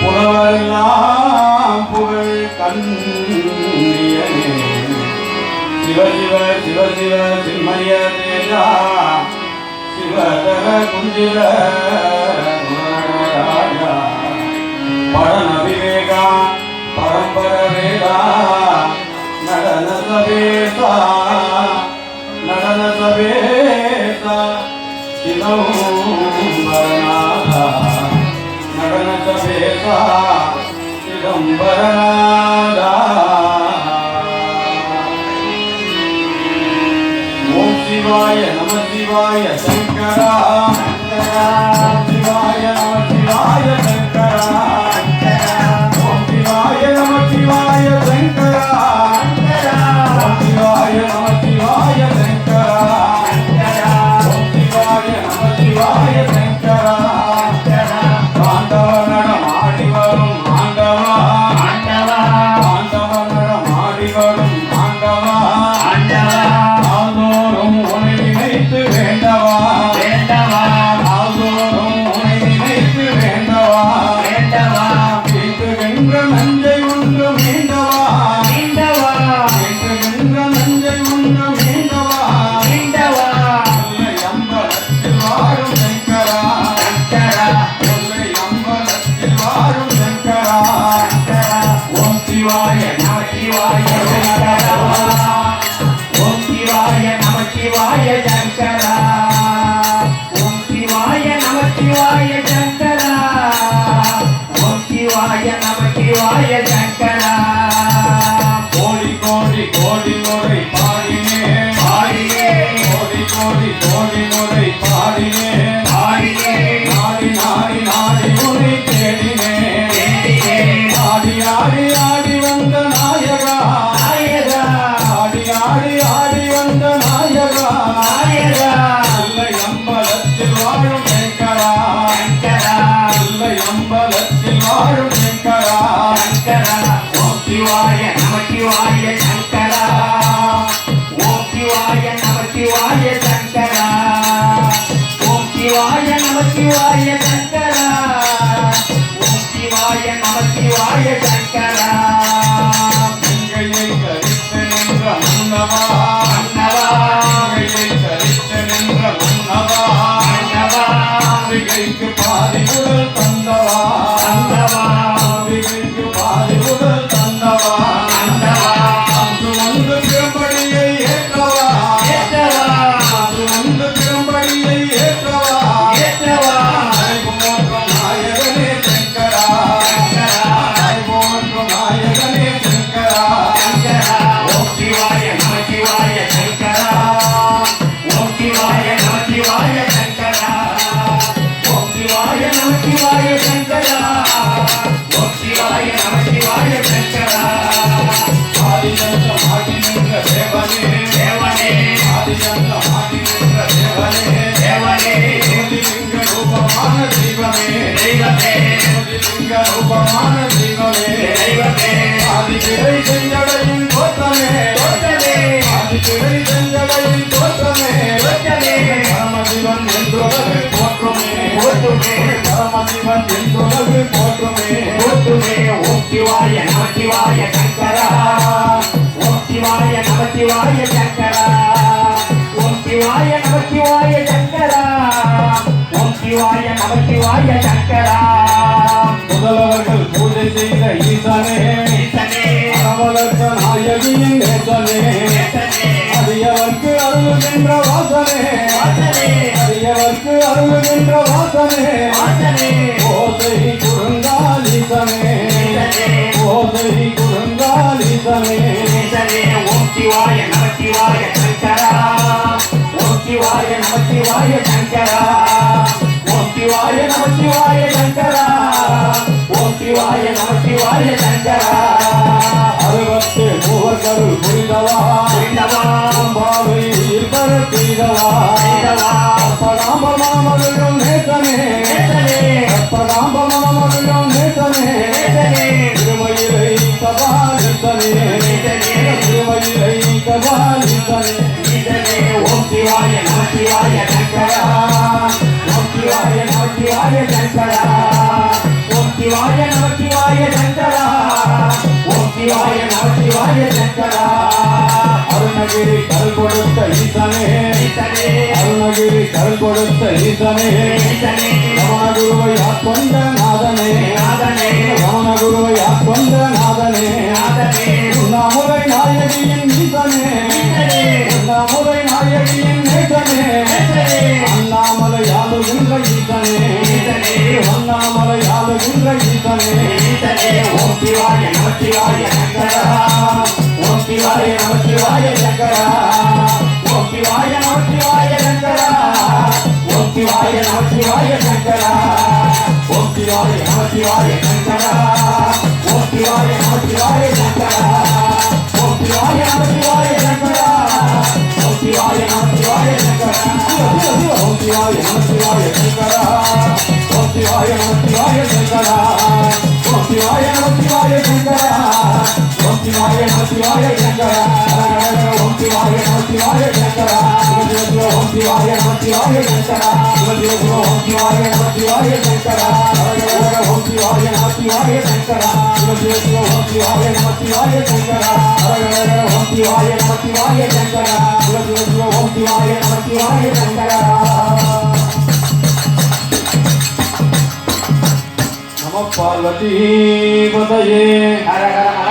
புலவெல்லாம் புகழ் கண்ணியனே சிவ சிவ சிவ சிவ சின்மய தேஜா சிவதர குஞ்சிர ராஜா நடன சவேசா சிதம்பரநாதா நடன சவேசா சிதம்பரநாதா ஓம் சிவாய நம சிவாய சங்கரா ஓம் சிவாய நம நம சிவாய சங்கரா ஓம் சிவாய நம சிவாய சங்கரா. கோடி கோடி கோடி முறை பாடினேன் ஆடியே கோடி கோடி கோடி முறை பாடினேன் ஆடியே நாடி நாடி நாடி உன்னை தேடினேன் தேடியே ஆடி ஆடி ஆடி வந்த நாயகா. நாயகா. ஆடி ஆடி ஆடி வந்த நாயகா. நாயகா. நம சிவாய சங்கரா. ஓம் சிவாய நம சிவாய சங்கரா. ஓம் சிவாய நம சிவாய சங்கரா. ஓம் சிவாய நம சிவாய சங்கரா. தெய்வமே தெய்வமே. ஜோதிலிங்க ரூபமான தெய்வமே. தெய்வமே. ஆதிபிழை செஞ்சடையின் தோற்றமே. தோற்றமே. ஆதிபிழை செஞ்சடையின் தோற்றமே. தோற்றமே. பரமசிவன் என்றுலகு போற்றுமே போற்றுமே. பரமசிவன் என்றுலகு போற்றுமே ஓட்டுமே ஓம் சிவாய நம சிவாய சங்கரா. ஓம் சிவாய நம சிவாய சங்கரா சங்கரா. ஓம் சிவாய நம சிவாய சங்கரா. முதல்வர்கள் பூஜை செய்த ஈசனே. அரவலர்க்க நாயகியின் நேசனே அடியவர்க்கு அருளுகின்ற வாசனே. அடியவர்க்கு அருளுகின்ற வாசனே. ஓசை குறுங்காலீசனே ஈசனே. ஓசை குறுங்காலீசனே ஈசனே. ஓம் சிவாய சங்கரா. ஓம் சிவாய நம சிவாய சங்கரா. சிவாய நம சிவாய சங்கரா. ஓம் சிவாய நம சிவாய சங்கரா. அறுபத்து மூவர்கள் புரிந்தவா? புரிந்தவா. பாவை உயிர் பெற அப்படாம்ப மாமருளும் நேசனே. நேசனே. அப்படாம்ப மாமருளும் நேசனே. நேசனே. கபாலித்தனே திருமயிலை கபாலித்தனே ஓம் சிவாய நம சிவாய சங்கரா. சிவாய சங்கரா ஓம் சிவாய நம சிவாய சங்கரா ஓம் சிவாய நம சிவாய சங்கரா அருணகிரி கல் கொடுத்த ஈசனே. ஈசனே. அருணகிரி கல் கொடுத்த ஈசனே. ஈசனே. ரமண குருவை ஆட்கொண்ட ஈசனே ஈசனே அண்ணாமலை ஆளுகின்ற ஈசனே ஈசனே ஓம் சிவாய நம சிவாய சங்கரா ஓம் சிவாய நம சிவாய சங்கரா ஓம் சிவாய நம சிவாய சங்கரா ஓம் சிவாய நம சிவாய சங்கரா ஓம் சிவாய நம சிவாய சங்கரா ஓம் சிவாய நம சிவாய சங்கரா ஓம் சிவாய நம சிவாய சங்கரா ஓம் சிவாய நம சிவாய சங்கரா ஓம் சிவாய நம சிவாய சங்கரா ஓம் சிவாய நம சிவாய சங்கரா ஓம் சிவாய நம சிவாய சங்கரா ஓம் சிவாய நம சிவாய சங்கரா ஓம் சிவாய நம சிவாய சங்கரா ஓம் சிவாய நம சிவாய சங்கரா ஓம் சிவாய நம சிவாய சங்கரா ஓம் சிவாய நம சிவாய சங்கரா ஓம் சிவாய நம சிவாய சங்கரா ஓம் சிவாய நம சிவாய சங்கரா ஓம் சிவாய நம சிவாய சங்கரா पार्वती पतये हर हर